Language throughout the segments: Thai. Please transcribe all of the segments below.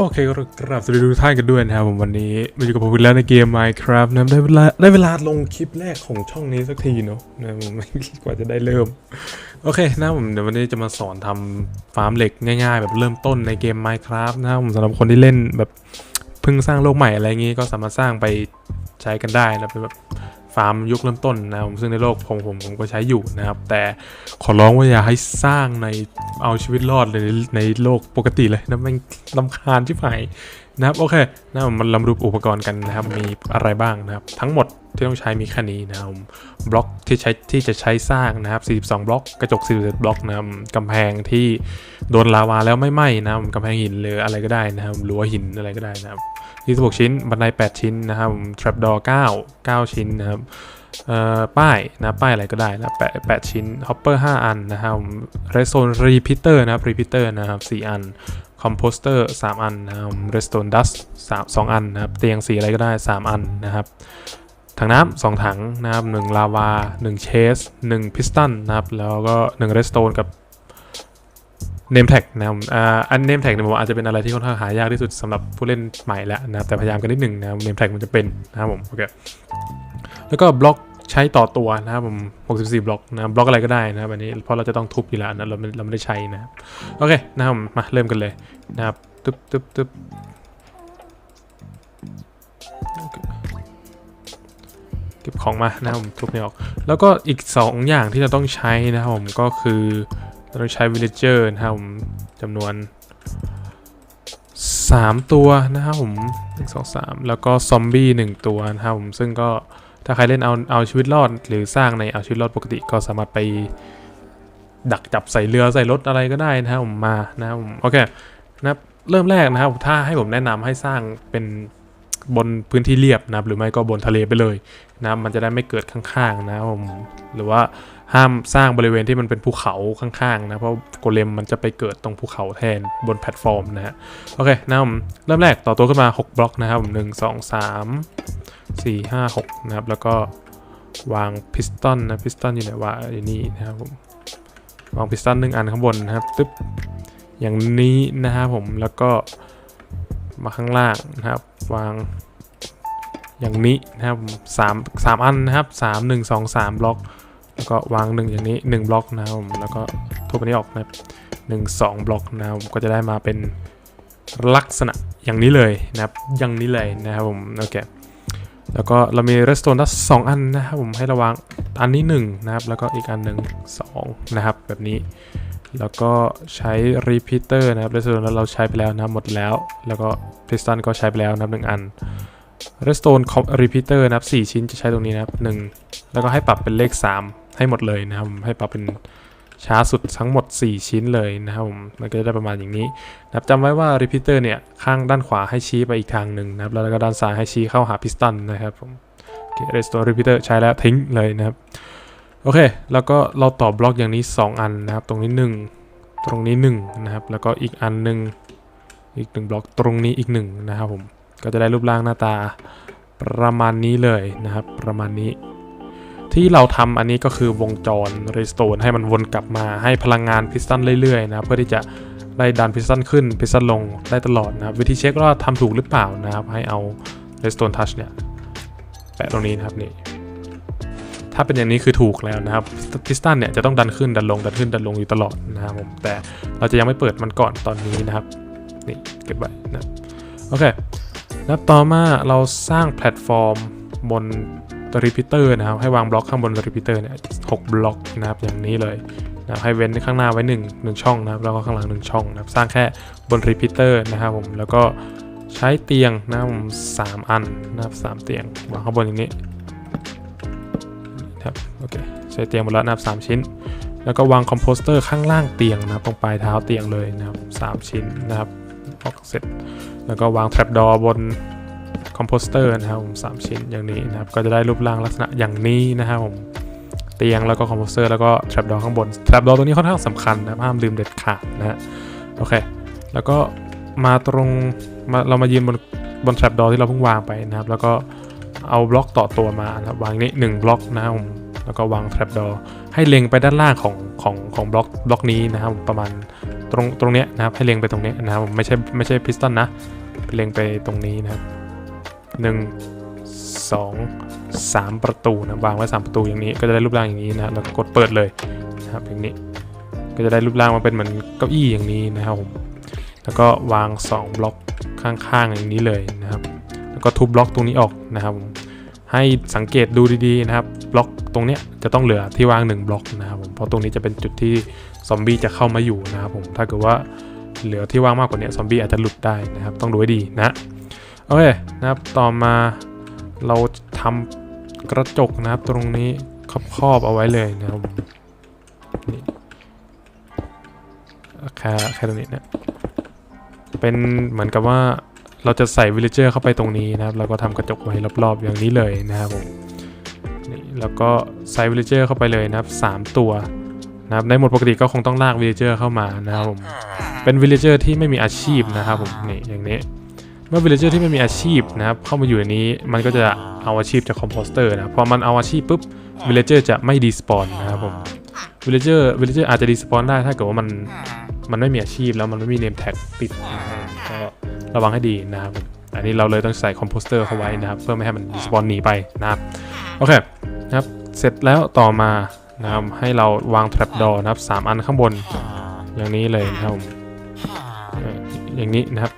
โอเคก็กราบสวัสดีทุกท่านกันด้วยนะครับผมวันนี้มาอยู่กับผมอีกแล้วในเกม Minecraft นะครับได้เวลาได้เวลาลงคลิปแรกของช่องนี้สักทีเนาะนะครับผมกว่าจะได้เริ่ม โอเคนะผมเดี๋ยววันนี้จะมาสอนทำฟาร์มเหล็กง่ายๆ แบบเริ่มต้นในเกม Minecraft นะครับผมสำหรับคนที่เล่นแบบเพิ่งสร้างโลกใหม่อะไรอย่างงี้ก็สามารถสร้างไปใช้กันได้นะเป็นแบบ ฟาร์มยุคเริ่มต้นนะครับผมซึ่งในโลกผมผมผมก็ใช้อยู่นะครับ แต่ขอร้องว่าอย่าให้สร้างในเอาชีวิตรอดเลยในในโลกปกติเลยนะมันลำคาญที่ไหนนะครับโอเคนะมันลำดูปอุปกรณ์กันนะครับมีอะไรบ้างนะครับ ทั้งหมดที่ต้องใช้มีแค่นี้นะครับบล็อกที่ใช้ที่จะใช้สร้างนะครับ 42 บล็อกกระจก41บล็อกนะครับกำแพงที่โดนลาวาแล้วไม่ไหม้นะครับกำแพงหินหรืออะไรก็ได้นะครับรั้วหินอะไรก็ได้นะครับ 26 ชิ้น บันได 8 ชิ้นนะครับ trapdoor 9 9 ชิ้นนะครับป้ายนะป้ายอะไรก็ได้นะแปดแปดชิ้นฮอปเปอร์5อันนะครับเรสโซนรีพิเตอร์นะครับรีพิเตอร์นะครับ4อันคอมโพสเตอร์3อันนะครับเรสโตนดัสสองอันนะครับเตียงสีอะไรก็ได้3อันนะครับถังน้ำสองถังนะครับหนึ่งลาวา1เชส1พิสตันนะครับแล้วก็1เรสโตนกับ เนมแท็กนะครับอันเนมแท็กเนี่ยผมอาจจะเป็นอะไรที่ค่อนข้างหายากที่สุดสำหรับผู้เล่นใหม่แล้วนะครับแต่พยายามกันนิดหนึ่งนะครับเนมแท็กมันจะเป็นนะครับผมโอเคแล้วก็บล็อกใช้ต่อตัวนะครับผม 64 บล็อกนะบล็อกอะไรก็ได้นะครับอันนี้เพราะเราจะต้องทุบอยู่แล้วนะเราไม่เราไม่ได้ใช้นะครับโอเคนะครับมาเริ่มกันเลยนะครับตึ๊บตึ๊บตึ๊บเก็บของมานะครับผมทุบไม่ออก แล้วก็อีก 2 อย่างที่เราต้องใช้นะครับผมก็คือ ต้องใช้ villager นะครับผมจำนวน 3 ตัวนะครับผม1 2 3แล้วก็ซอมบี้1ตัวนะครับผมซึ่งก็ถ้าใครเล่นเอาเอาชีวิตรอด หรือสร้างในเอาชีวิตรอดปกติก็สามารถไปดักจับใส่เรือใส่รถอะไรก็ได้นะครับผมมานะครับผมโอเคนะครับเริ่มแรกนะครับถ้าให้ผมแนะนำให้สร้างเป็นบนพื้นที่เรียบนะครับหรือไม่ก็บนทะเลไปเลยนะครับมันจะได้ไม่เกิดข้างๆนะครับผมหรือว่า ห้ามสร้างบริเวณที่มันเป็นภูเขาข้างๆนะเพราะโกเลมมันจะไปเกิดตรงภูเขาแทนบนแพลตฟอร์มนะฮะโอเคนะผมเริ่มแรกต่อตัวขึ้นมา 6 บล็อกนะครับผมหนึ่งสองสามสี่ห้าหกนะครับ แล้วก็วางพิสตันนะพิสตันอยู่ไหนวะอยู่นี่นะครับผมวางพิสตันหนึ่งอันข้างบนนะครับตึ๊บอย่างนี้นะครับผมแล้วก็มาข้างล่างนะครับ วางอย่างนี้นะครับสามสามอันนะครับสามหนึ่งสองสามบล็อก แล้วก็วางหนึ่งอย่างนี้หนึ่งบล็อกนะครับผมแล้วก็ทุบอันนี้ออกนะครับหนึ่งสองบล็อกนะครับผมก็จะได้มาเป็นลักษณะอย่างนี้เลยนะครับอย่างนี้เลยนะครับผมโอเคแล้วก็เรามี r e s t o r a n สองอันนะครับผมให้ระวังอันนี้1นะครับแล้วก็อีกอันหนึ่ง2นะครับแบบนี้ แล้วก็ใช้ repeater นะครับ r e s t o r a n เราใช้ไปแล้วนะหมดแล้ว แล้วก็ piston ก็ใช้ไปแล้วนะครับหนึ่งอัน r e s t o r a n repeater นะครับ4ชิ้นจะใช้ตรงนี้นะครับ1แล้วก็ให้ปรับเป็นเลข 3 ให้หมดเลยนะครับให้ปรับเป็นช้าสุดทั้งหมด 4 ชิ้นเลยนะครับผมมันก็จะได้ประมาณอย่างนี้นะครับจำไว้ว่า repeater เนี่ยข้างด้านขวาให้ชี้ไปอีกทางหนึ่งนะครับแล้วก็ด้านซ้ายให้ชี้เข้าหา piston นะครับผมโอเค restore repeater ใช้แล้วทิ้งเลยนะครับโอเค แล้วก็เราต่อบล็อกอย่างนี้ 2 อันนะครับ ตรงนี้ 1 ตรงนี้1นะครับแล้วก็อีกอันหนึ่งอีกหนึ่งบล็อกตรงนี้อีก1นะครับผมก็จะได้รูปร่างหน้าตาประมาณนี้เลยนะครับ ประมาณนี้ ที่เราทำอันนี้ก็คือวงจร restore ให้มันวนกลับมาให้พลังงานพิสตันเรื่อยๆนะเพื่อที่จะได้ดันพิสตันขึ้นพิสตันลงได้ตลอดนะครับวิธีเช็คว่าทำถูกหรือเปล่านะครับ ให้เอา restore touch เนี่ยแปะตรงนี้นะครับนี่ถ้าเป็นอย่างนี้คือถูกแล้วนะครับพิสตันเนี่ยจะต้องดันขึ้นดันลงดันขึ้นดันลงอยู่ตลอดนะครับผมแต่เราจะยังไม่เปิดมันก่อนตอนนี้นะครับนี่เก็บไว้นะโอเคแล้วต่อมาเราสร้างแพลตฟอร์มบน รีพิเตอร์นะครับ ให้วางบล็อกข้างบนรีพิเตอร์เนี่ยหบล็อกนะครับอย่างนี้เลยนะให้เว้นข้างหน้าไว้1 1ช่องนะครับแล้วก็ข้างหลัง1ช่องนะครับสร้างแค่บนรีพิเตอร์นะครับผมแล้วก็ใช้เตียงนะครับผมสามอันนะครับสามเตียงวางข้างบนอย่างนี้นะครับโอเคใช้เตียงหมดแล้วนะครับสามชิ้น แล้วก็วางคอมโพสเตอร์ข้างล่างเตียงนะครับตรงปลายเท้าเตียงเลยนะครับสามชิ้นนะครับออกเสร็จ แล้วก็วางแทรปดอบน คอมโพสเตอร์นะครับผมสามชิ้นอย่างนี้นะครับก็จะได้รูปร่างลักษณะอย่างนี้นะครับผมเตียงแล้วก็คอมโพสเตอร์แล้วก็แทรปดอข้างบนแทรปดอตัวนี้ค่อนข้างสำคัญนะห้ามลืมเด็ดขาดนะฮะโอเค แล้วก็มาตรงมาเรามายืนบนบนแทรปดอที่เราเพิ่งวางไปนะครับ แล้วก็เอาบล็อกต่อตัวมานะครับวางนี้1บล็อกนะครับผมแล้วก็วางแทรปดอให้เล็งไปด้านล่างของของของบล็อกบล็อกนี้นะครับประมาณตรงตรงเนี้ยนะครับให้เล็งไปตรงเนี้ยนะครับไม่ใช่ไม่ใช่พิสตันนะเล็งไปตรงนี้นะครับ หนึ่งสองสามประตูนะวางไว้สามประตูอย่างนี้ก็จะได้รูปร่างอย่างนี้นะแล้วก็กดเปิดเลยนะครับอย่างนี้ ก็จะได้รูปร่างมาเป็นเหมือนเก้าอี้อย่างนี้นะครับผมแล้วก็วาง 2 บล็อกข้างๆอย่างนี้เลยนะครับ แล้วก็ทุบบล็อกตรงนี้ออกนะครับผมให้สังเกตดูดีๆนะครับบล็อกตรงเนี้ยจะต้องเหลือที่วาง 1 บล็อกนะครับผมเพราะตรงนี้จะเป็นจุดที่ซอมบี้จะเข้ามาอยู่นะครับผมถ้าเกิดว่าเหลือที่ว่างมากกว่านี้ซอมบี้อาจจะหลุดได้นะครับ ต้องดูให้ดีนะ โอเคนะครับ ต่อมาเราทำกระจกนะครับตรงนี้ครอบๆเอาไว้เลยนะครับนี่แค่แค่ตรงนี้เนะเป็นเหมือนกับว่าเราจะใส่วิลเลเจอร์เข้าไปตรงนี้นะครับแล้วก็ทำกระจกไว้รอบๆอย่างนี้เลยนะครับผมนี่แล้วก็ใส่วิลเลเจอร์เข้าไปเลยนะครับ 3 ตัวนะครับในหมดปกติก็คงต้องลากวิลเลเจอร์เข้ามานะครับผมเป็นวิลเลเจอร์ที่ไม่มีอาชีพนะครับผมนี่อย่างนี้ เมื่อวิลเลเจอร์ที่ไม่มีอาชีพนะครับเข้ามาอยู่ในนี้มันก็จะเอาอาชีพจากคอมโพสเตอร์นะพอมันเอาอาชีพปุ๊บวิลเลเจอร์จะไม่ดีสปอนนะครับผมวิลเลเจอร์วิลเลเจอร์อาจจะดีสปอนได้ถ้าเกิดว่ามันมันไม่มีอาชีพแล้วมันไม่มีเนมแท็กติดนะครับก็ระวังให้ดีนะครับผมอันนี้เราเลยต้องใส่คอมโพสเตอร์เข้าไว้นะครับ เพื่อไม่ให้มันดีสปอนหนีไปนะครับโอเคนะครับเสร็จแล้วต่อมานะครับให้เราวาง trap door นะครับสามอันข้างบนอย่างนี้เลยนะครับผมเอ่ออย่างนี้นะครับ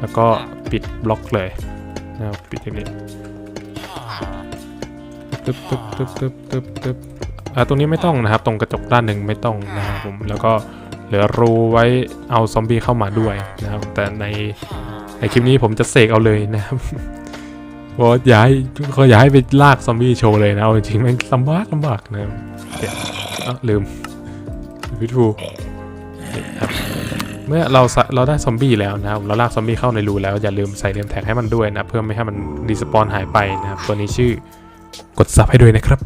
แล้วก็ ปิดบล็อกเลยนะครับปิดอย่างนี้ตึ๊บตึ๊บตึ๊บตึ๊บตึ๊บตึ๊บอ่าตรงนี้ไม่ต้องนะครับ ตรงกระจกด้านหนึ่งไม่ต้องนะครับผมแล้วก็เหลือรูไว้เอาซอมบี้เข้ามาด้วยนะครับ แต่ในในคลิปนี้ผมจะเสกเอาเลยนะครับเพราะอย่าให้เขาอย่าให้ไปลากซอมบี้โชว์เลยนะเอาจริงๆมันลำบากลำบากนะครับเดี๋ยวอ้าวลืมวิทูครับ เมื่อเราเราได้ซอมบี้แล้วนะครับเราลากซอมบี้เข้าในรูแล้วอย่าลืมใส่เนมแท็กให้มันด้วยนะเพื่อไม่ให้มันดีสปอนหายไปนะครับตัวนี้ชื่อกดซับให้ด้วยนะครับ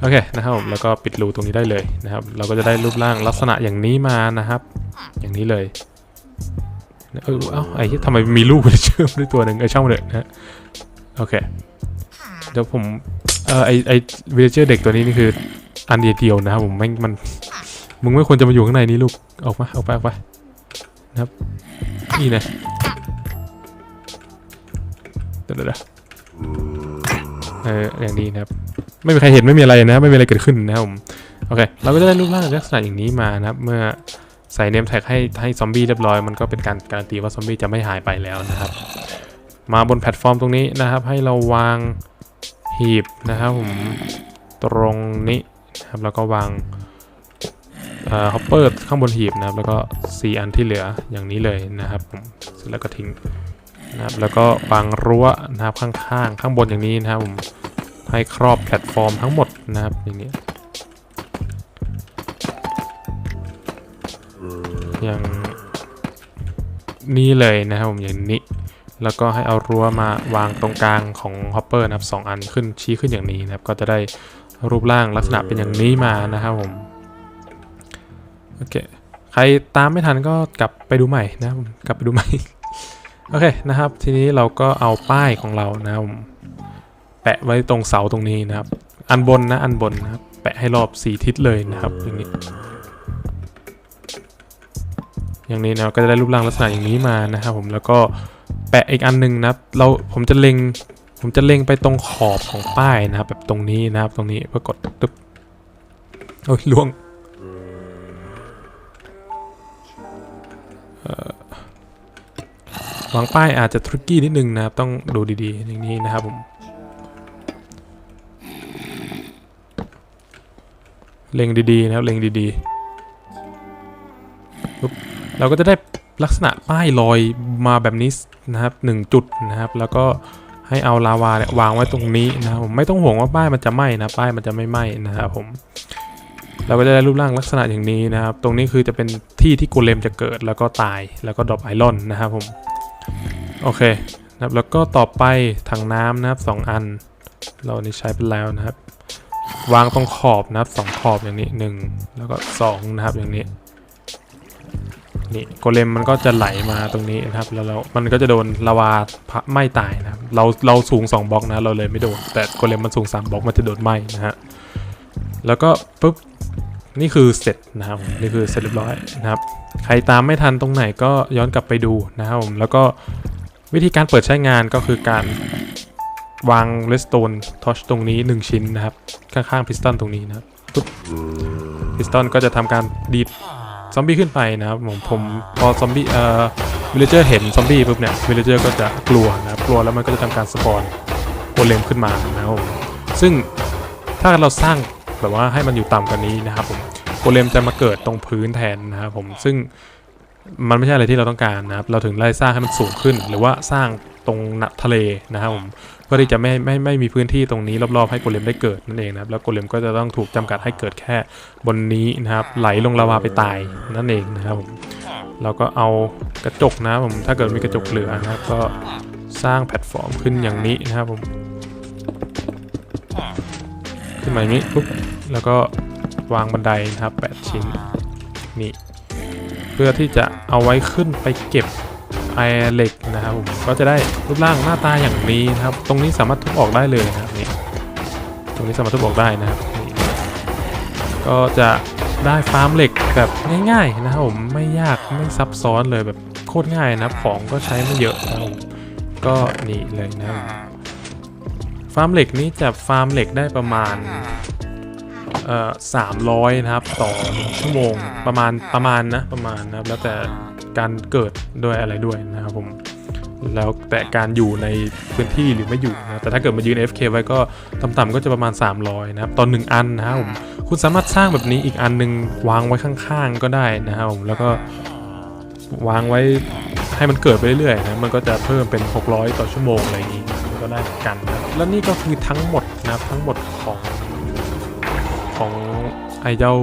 โอเคนะครับแล้วก็ปิดรูตรงนี้ได้เลยนะครับ เราก็จะได้รูปร่างลักษณะอย่างนี้มานะครับ อย่างนี้เลยเออเอ้าไอ้ทำไมมีลูกเชื่อมด้วยตัวหนึ่งไอ้ช่างเลยนะฮะโอเคเดี๋ยวผมเออไอไอวิลเลเจอร์เด็กตัวนี้นี่คืออันเดียวนะครับผมไม่มัน มึงไม่ควรจะมาอยู่ข้างในนี้ลูก ออกมาออกไปออกไปนะครับ นี่นะเดี๋ยวเดี๋ยวเอออย่างนี้นะครับ ไม่มีใครเห็นไม่มีอะไรนะ ไม่มีอะไรเกิดขึ้นนะครับผมโอเค เราก็จะได้รูปร่างลักษณะอย่างนี้มานะครับ เมื่อใส่เนมแท็กให้ให้ซอมบี้เรียบร้อย มันก็เป็นการการันตีว่าซอมบี้จะไม่หายไปแล้วนะครับ มาบนแพลตฟอร์มตรงนี้นะครับ ให้เราวางหีบนะครับผมตรงนี้นะครับแล้วก็วาง ฮอปเปอร์ข้างบนหีบนะครับ แล้วก็ 4 อันที่เหลืออย่างนี้เลยนะครับผมเสร็จแล้วก็ทิ้งนะครับแล้วก็วางรั้วนะครับข้างๆ ข้างบนอย่างนี้นะครับผมให้ครอบแพลตฟอร์มทั้งหมดนะครับอย่างนี้อย่างนี้เลยนะครับผมอย่างนี้ แล้วก็ให้เอารั้วมาวางตรงกลางของฮอปเปอร์นะครับสองอันขึ้นชี้ขึ้นอย่างนี้นะครับ ก็จะได้รูปร่างลักษณะเป็นอย่างนี้มานะครับผม เค ใครตามไม่ทันก็กลับไปดูใหม่นะกลับไปดูใหม่ โอเคนะครับ ทีนี้เราก็เอาป้ายของเรานะครับผมแปะไว้ตรงเสาตรงนี้นะครับ อันบนนะ อันบนนะครับ แปะให้รอบสี่ทิศเลยนะครับ อย่างนี้ อย่างนี้นะก็จะได้รูปร่างลักษณะอย่างนี้มานะครับ ผม แล้วก็แปะอีกอันหนึงนะครับ เรา ผมจะเล็ง ผมจะเล็งไปตรงขอบของป้ายนะครับ แบบตรงนี้นะครับ ตรงนี้เพื่อกดตึ๊บโอ้ยล่วง วางป้ายอาจจะทริกกี้นิดนึงนะครับ ต้องดูดีๆอย่างนี้นะครับผมเล็งดีๆนะครับเล็งดีๆเราก็จะได้ลักษณะป้ายลอยมาแบบนี้นะครับหนึ่งจุดนะครับ แล้วก็ให้เอาลาวาเนี่ยวางไว้ตรงนี้นะครับผมไม่ต้องห่วงว่าป้ายมันจะไหม้นะป้ายมันจะไม่ไหม้นะครับผม เราก็จะได้รูปร่างลักษณะอย่างนี้นะครับ ตรงนี้คือจะเป็นที่ที่โกเลมจะเกิดแล้วก็ตายแล้วก็ดรอปไอรอนนะครับผม โอเคนะครับแล้วก็ต่อไปถังน้ำนะครับสองอัน เรานี่ใช้ไปแล้วนะครับ วางตรงขอบนะครับสองขอบอย่างนี้หนึ่งแล้วก็สองนะครับอย่างนี้นี่โกเลมมันก็จะไหลมาตรงนี้นะครับ แล้วเรามันก็จะโดนลาวาพะไหม้ตายนะครับ เราเราสูง 2บล็อกนะเราเลยไม่โดน แต่โกเลมมันสูง3บล็อกมันจะโดนไหม้นะฮะ แล้วก็ปุ๊บ นี่คือเสร็จนะครับผมนี่คือเสร็จเรียบร้อยนะครับ ใครตามไม่ทันตรงไหนก็ย้อนกลับไปดูนะครับผมแล้วก็วิธีการเปิดใช้งานก็คือการวางเลสโตนทอชตรงนี้ 1 ชิ้นนะครับ ข้างๆพิสตันตรงนี้นะครับปุ๊บพิสตันก็จะทำการดีดซอมบี้ขึ้นไปนะครับผมผมพอซอมบี้เอ่อวิลเลเจอร์เห็นซอมบี้ปุ๊บเนี่ยวิลเลเจอร์ก็จะกลัวนะครับกลัวแล้วมันก็จะทำการสปอนโกเลมขึ้นมานะครับผมซึ่งถ้าเราสร้าง แบบว่าให้มันอยู่ต่ำกว่านี้นะครับผมโกเลมจะมาเกิดตรงพื้นแทนนะครับผมซึ่งมันไม่ใช่อะไรที่เราต้องการนะครับ เราถึงไล่สร้างให้มันสูงขึ้น หรือว่าสร้างตรงหนัทะเลนะครับผมเพื่อที่จะไม่ไม่ไม่มีพื้นที่ตรงนี้รอบๆให้โกเลมได้เกิดนั่นเองนะครับ แล้วโกเลมก็จะต้องถูกจำกัดให้เกิดแค่บนนี้นะครับ ไหลลงลาวาไปตายนั่นเองนะครับผมเราก็เอากระจกนะครับผมถ้าเกิดมีกระจกเหลือนะครับก็สร้างแพลตฟอร์มขึ้นอย่างนี้นะครับผมขึ้นมาอย่างนี้ปุ๊บ แล้วก็วางบันไดนะครับ 8 ชิ้นนี่เพื่อที่จะเอาไว้ขึ้นไปเก็บไอเหล็กนะครับผมก็จะได้รูปร่างหน้าตาอย่างนี้นะครับ ตรงนี้สามารถทุบออกได้เลยนะครับนี่ตรงนี้สามารถทุบออกได้นะครับนี่ก็จะได้ฟาร์มเหล็กแบบง่ายๆนะครับผมไม่ยากไม่ซับซ้อนเลยแบบโคตรง่ายนะครับของก็ใช้ไม่เยอะนะครับผมก็นี่เลยนะครับฟาร์มเหล็กนี้จะฟาร์มเหล็กได้ประมาณ เอ่อสามร้อยนะครับต่อชั่วโมงประมาณประมาณนะประมาณนะครับแล้วแต่การเกิดด้วยอะไรด้วยนะครับผมแล้วแต่การอยู่ในพื้นที่หรือไม่อยู่นะแต่ถ้าเกิดมายืน FK ไว้ก็ต่ำๆก็จะประมาณ 300 นะครับต่อหนึ่งอันนะครับผมคุณสามารถสร้างแบบนี้อีกอันหนึงวางไว้ข้างๆก็ได้นะครับผมแล้วก็วางไว้ให้มันเกิดไปเรื่อยๆนะมันก็จะเพิ่มเป็น 600 ต่อชั่วโมงอะไรอย่างนี้มันก็ได้เหมือนกันนะครับแล้วนี่ก็คือทั้งหมดนะครับทั้งหมด ของของไอ้เจ้า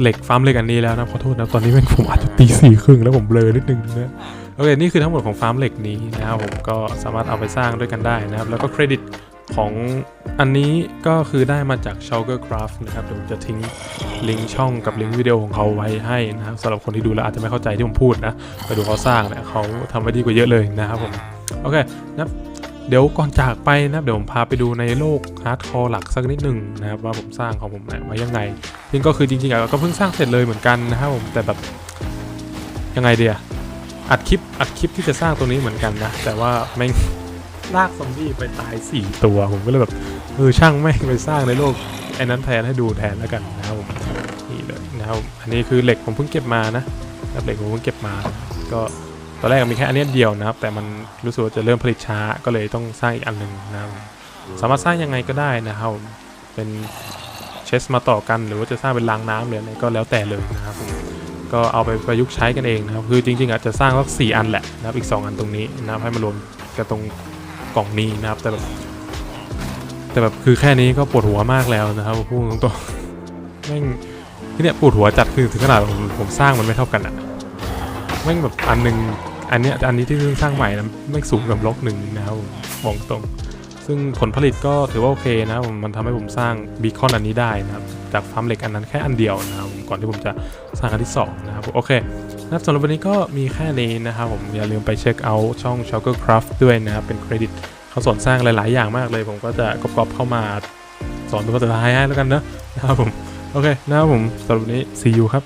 เหล็กฟาร์มเหล็กอันนี้แล้วนะขอโทษนะตอนนี้แม่งผมอาจจะตีสี่ครึ่งแล้วผมเบลอนิดนึงนะโอเคนี่คือทั้งหมดของฟาร์มเหล็กนี้นะครับผมก็สามารถเอาไปสร้างด้วยกันได้นะครับ แล้วก็เครดิตของอันนี้ก็คือได้มาจาก s h u g a r Craft นะครับเดี๋ยวผมจะทิ้งลิงก์ช่องกับลิงก์วิดีโอของเขาไว้ให้นะครับสำหรับคนที่ดูแล้วอาจจะไม่เข้าใจที่ผมพูดนะไปดูเขาสร้างเนี่ยเขาทำไว้ดีกว่าเยอะเลยนะครับผมโอเคนะครับ เดี๋ยวก่อนจากไปนะครับเดี๋ยวผมพาไปดูในโลกฮาร์ดคอร์หลักสักนิดหนึ่งนะครับว่าผมสร้างของผมเนี่ยไว้ยังไงซึ่งก็คือจริงๆอะก็เพิ่งสร้างเสร็จเลยเหมือนกันนะครับผมแต่แบบยังไงเดียอัดคลิปอัดคลิปที่จะสร้างตรงนี้เหมือนกันนะ แต่ว่าแม่งลากซอมบี้ไปตาย 4 ตัว ผมก็เลยแบบเออช่างแม่งไปสร้างในโลกไอ้นั้นแทนให้ดูแทนแล้วกันนะครับผมนี่เลยนะครับอันนี้คือเหล็กผมเพิ่งเก็บมานะเหล็กผมเพิ่งเก็บมาก็ ตอนแรกมีแค่อันนี้เดียวนะครับ แต่มันรู้สึกว่าจะเริ่มผลิตช้าก็เลยต้องสร้างอีกอันหนึ่งนะครับสามารถสร้างยังไงก็ได้นะครับ เป็นเชสมาต่อกันหรือว่าจะสร้างเป็นรางน้ำหรืออะไรก็แล้วแต่เลยนะครับ ก็เอาไปประยุกต์ใช้กันเองนะครับ คือจริงๆอาจจะสร้างสักสี่อันแหละนะครับ อีก 2 อันตรงนี้นะครับให้มารวมกันตรงกล่องนี้นะครับ แต่แบบแต่แบบคือแค่นี้ก็ปวดหัวมากแล้วนะครับพูดตรงๆแม่งที่เนี่ยปวดหัวจัดคือถึงขนาดผมผมสร้างมันไม่เท่ากันอะแม่งแบบอันหนึ่ง อันเนี้ยอันนี้ที่เพิ่งสร้างใหม่นะไม่สูงกับล็อกหนึ่งนะครับผมบอกตรง ซึ่งผลผลิตก็ถือว่าโอเคนะผมมันทำให้ผมสร้างบีคอนอันนี้ได้นะครับ จากฟาร์มเหล็กอันนั้นแค่อันเดียวนะครับก่อนที่ผมจะสร้างอันที่สองนะครับโอเคนะครับสำหรับวันนี้ก็มีแค่นี้นะครับผมอย่าลืมไปเช็คเอาช่อง s h o g e r Craft ด้วยนะครับเป็นเครดิตเขาสอนสร้างหลาย ๆ อย่างมากเลย ผมก็จะกรอบเข้ามาสอนเป็นภาษาไทยให้แล้วกันเนอะนะครับผมโอเคนะครับผมสำหรับวันนี้ see you ครับ